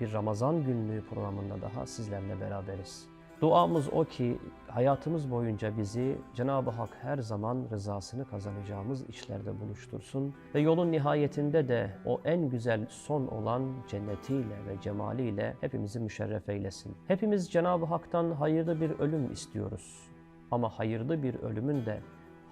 bir Ramazan günlüğü programında daha sizlerle beraberiz. Duamız o ki hayatımız boyunca bizi Cenab-ı Hak her zaman rızasını kazanacağımız işlerde buluştursun ve yolun nihayetinde de o en güzel son olan cennetiyle ve cemaliyle hepimizi müşerref eylesin. Hepimiz Cenab-ı Hak'tan hayırlı bir ölüm istiyoruz. Ama hayırlı bir ölümün de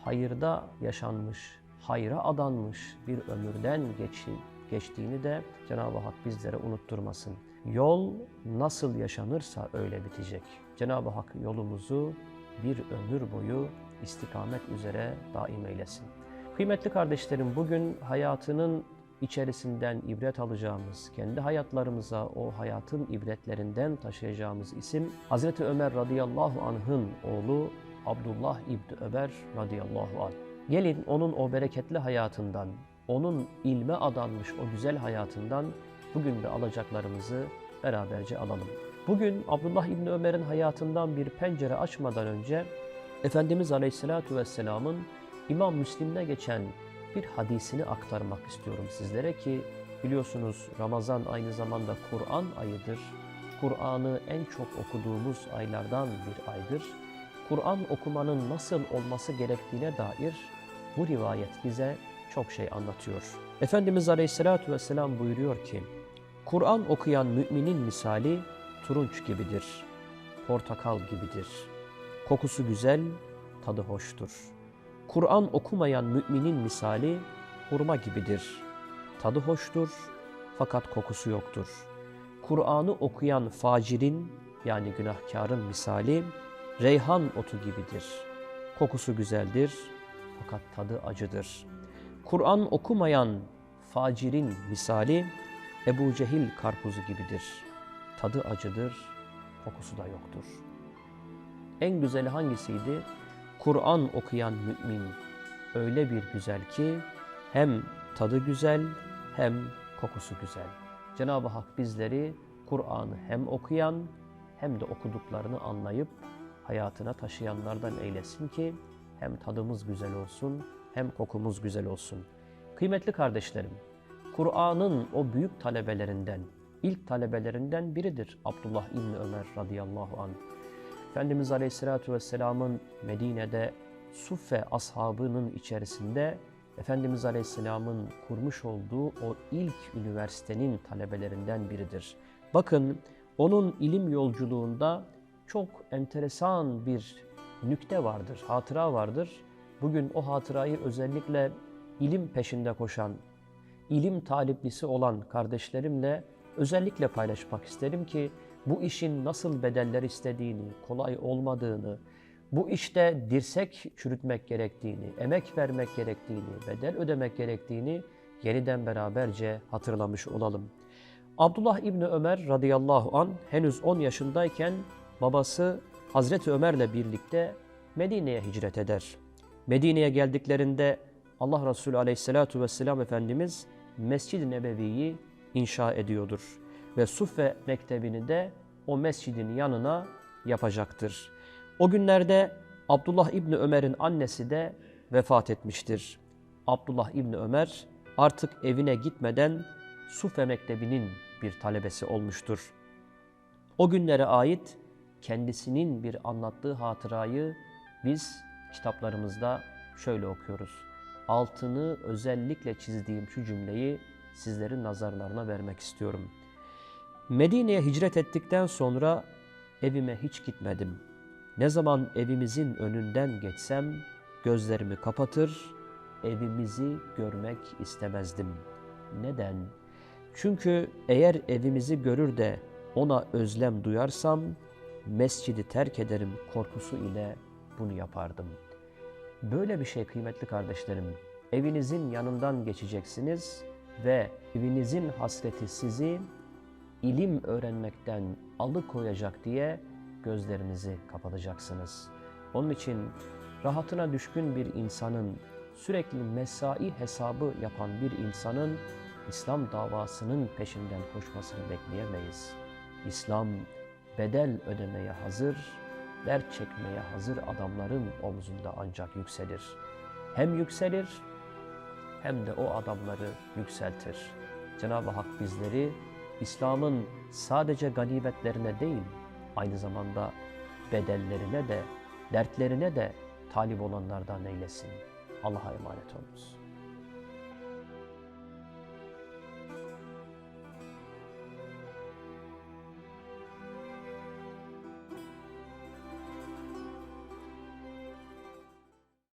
hayırda yaşanmış, hayra adanmış bir ömürden geçti, geçtiğini de Cenab-ı Hak bizlere unutturmasın. Yol nasıl yaşanırsa öyle bitecek. Cenab-ı Hak yolumuzu bir ömür boyu istikamet üzere daim eylesin. Kıymetli kardeşlerim bugün hayatının içerisinden ibret alacağımız, kendi hayatlarımıza o hayatın ibretlerinden taşıyacağımız isim Hazreti Ömer radıyallahu anh'ın oğlu Abdullah İbni Ömer radıyallahu anh. Gelin onun o bereketli hayatından, onun ilme adanmış o güzel hayatından bugün de alacaklarımızı beraberce alalım. Bugün Abdullah İbni Ömer'in hayatından bir pencere açmadan önce Efendimiz Aleyhisselatü Vesselam'ın İmam Müslim'de geçen bir hadisini aktarmak istiyorum sizlere ki biliyorsunuz Ramazan aynı zamanda Kur'an ayıdır. Kur'an'ı en çok okuduğumuz aylardan bir aydır. Kur'an okumanın nasıl olması gerektiğine dair bu rivayet bize çok şey anlatıyor. Efendimiz Aleyhisselatü Vesselam buyuruyor ki, Kur'an okuyan müminin misali turunç gibidir, portakal gibidir. Kokusu güzel, tadı hoştur. Kur'an okumayan müminin misali hurma gibidir. Tadı hoştur fakat kokusu yoktur. Kur'an'ı okuyan facirin yani günahkarın misali reyhan otu gibidir. Kokusu güzeldir fakat tadı acıdır. Kur'an okumayan facirin misali Ebu Cehil karpuzu gibidir. Tadı acıdır, kokusu da yoktur. En güzeli hangisiydi? Kur'an okuyan mümin öyle bir güzel ki hem tadı güzel hem kokusu güzel. Cenab-ı Hak bizleri Kur'an'ı hem okuyan hem de okuduklarını anlayıp hayatına taşıyanlardan eylesin ki hem tadımız güzel olsun hem kokumuz güzel olsun. Kıymetli kardeşlerim, Kur'an'ın o büyük talebelerinden, ilk talebelerinden biridir Abdullah İbni Ömer radıyallahu anh. Efendimiz Aleyhisselatü Vesselam'ın Medine'de Suffe ashabının içerisinde Efendimiz Aleyhisselam'ın kurmuş olduğu o ilk üniversitenin talebelerinden biridir. Bakın onun ilim yolculuğunda çok enteresan bir nükte vardır, hatıra vardır. Bugün o hatırayı özellikle ilim peşinde koşan, ilim taliplisi olan kardeşlerimle özellikle paylaşmak isterim ki bu işin nasıl bedeller istediğini, kolay olmadığını, bu işte dirsek çürütmek gerektiğini, emek vermek gerektiğini, bedel ödemek gerektiğini yeniden beraberce hatırlamış olalım. Abdullah İbni Ömer radıyallahu an henüz 10 yaşındayken babası Hazreti Ömer'le birlikte Medine'ye hicret eder. Medine'ye geldiklerinde Allah Resulü aleyhissalatu vesselam Efendimiz Mescid-i Nebevi'yi inşa ediyordur. Ve Suffe Mektebi'ni de o mescidin yanına yapacaktır. O günlerde Abdullah İbni Ömer'in annesi de vefat etmiştir. Abdullah İbni Ömer artık evine gitmeden Suffe Mektebi'nin bir talebesi olmuştur. O günlere ait kendisinin bir anlattığı hatırayı biz kitaplarımızda şöyle okuyoruz. Altını özellikle çizdiğim şu cümleyi sizlerin nazarlarına vermek istiyorum. Medine'ye hicret ettikten sonra evime hiç gitmedim. Ne zaman evimizin önünden geçsem gözlerimi kapatır, evimizi görmek istemezdim. Neden? Çünkü eğer evimizi görür de ona özlem duyarsam mescidi terk ederim korkusu ile bunu yapardım. Böyle bir şey kıymetli kardeşlerim. Evinizin yanından geçeceksiniz ve evinizin hasreti sizi ilim öğrenmekten alıkoyacak diye gözlerinizi kapatacaksınız. Onun için rahatına düşkün bir insanın, sürekli mesai hesabı yapan bir insanın İslam davasının peşinden koşmasını bekleyemeyiz. İslam bedel ödemeye hazır dert çekmeye hazır adamların omzunda ancak yükselir. Hem yükselir hem de o adamları yükseltir. Cenab-ı Hak bizleri İslam'ın sadece ganimetlerine değil, aynı zamanda bedellerine de, dertlerine de talip olanlardan eylesin. Allah'a emanet olunuz.